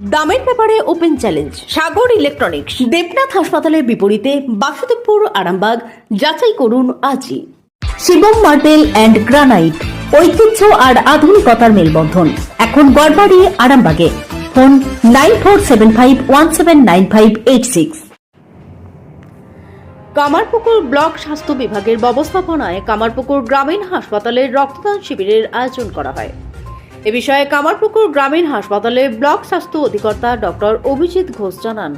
দামের ব্যাপারে open challenge Sagar electronics Debnath হাসপাতালের বিপরীতে বাসুদেবপুর, আরামবাগ, যাচাই করুন আজই। শিবম মার্বেল অ্যান্ড গ্রানাইট ঐতিহ্য আর আধুনিকতার মেলবন্ধন। এখন গড়বাড়ি, আরামবাগে। Phone nine four seven five one seven nine five eight six Kamarpukur block স্বাস্থ্য বিভাগের ব্যবস্থাপনায় কামারপুকুর গ্রামীণ হাসপাতালের রক্তদান শিবিরের আয়োজন করা হয়। এ বিষয়ে কামারপুকুর গ্রামীণ হাসপাতালে ব্লক স্বাস্থ্য অধিকর্তা ডক্টর অভিজিৎ ঘোষ জানান,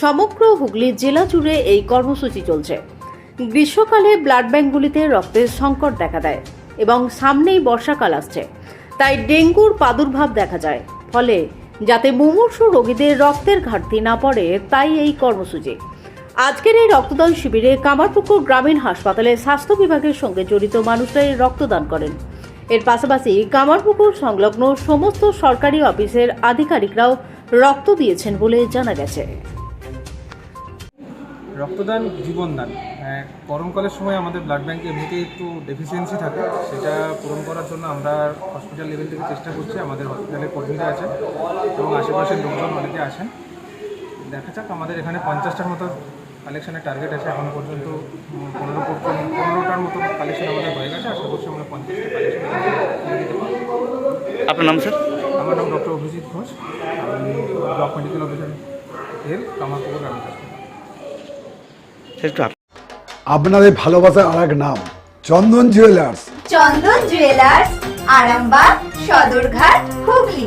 সমগ্র হুগলি জেলা জুড়ে এই কর্মসূচি চলছে। গ্রীষ্মকালে ব্লাড ব্যাঙ্কগুলিতে রক্তের সংকট দেখা দেয় এবং সামনেই বর্ষাকাল আসছে। তাই ডেঙ্গুর প্রাদুর্ভাব দেখা যায়। ফলে যাতে মুমূর্ষু রোগীদের রক্তের ঘাটতি না পড়ে, তাই এই কর্মসূচি। আজকের এই রক্তদান শিবিরে কামারপুকুর গ্রামীণ হাসপাতালে স্বাস্থ্য বিভাগের সঙ্গে জড়িত মানুষরাই রক্তদান করেন। এর পাশাপাশি কামারপুকুর সংলগ্ন সমস্ত সরকারি অফিসের আধিকারিকরাও রক্ত দিয়েছেন বলে জানা গেছে। রক্তদান জীবনদান হ্যাঁ, গরমকালের সময় আমাদের ব্লাড ব্যাঙ্কে এমনিতেই একটু ডেফিসিয়েন্সি থাকে। সেটা পূরণ করার জন্য আমরা হসপিটাল লেভেল থেকে চেষ্টা করছি। আমাদের হসপিটালের কর্মীরা আছেন এবং আশেপাশের লোকজন অনেকে আছেন। দেখা যাক আমাদের এখানে পঞ্চাশটার মতো কালেকশনের টার্গেট আছে এখন পর্যন্ত পনেরো পর্যন্ত পনেরোটার মতো কালেকশন আমাদের হয়ে গেছে আশা করছি আমরা পঞ্চাশটা কালেকশন আপনার নাম স্যার? আমার নাম ডক্টর অভিজিৎ ঘোষ আমি ব্লক মেডিকেল অফিসার কামারপুকুর গ্রামীণ হাসপাতাল স্যার আপনাদের ভালোবাসার আর এক নাম Chandan jewellers Chandan jewellers Arambagh Sadarghat Hooghly.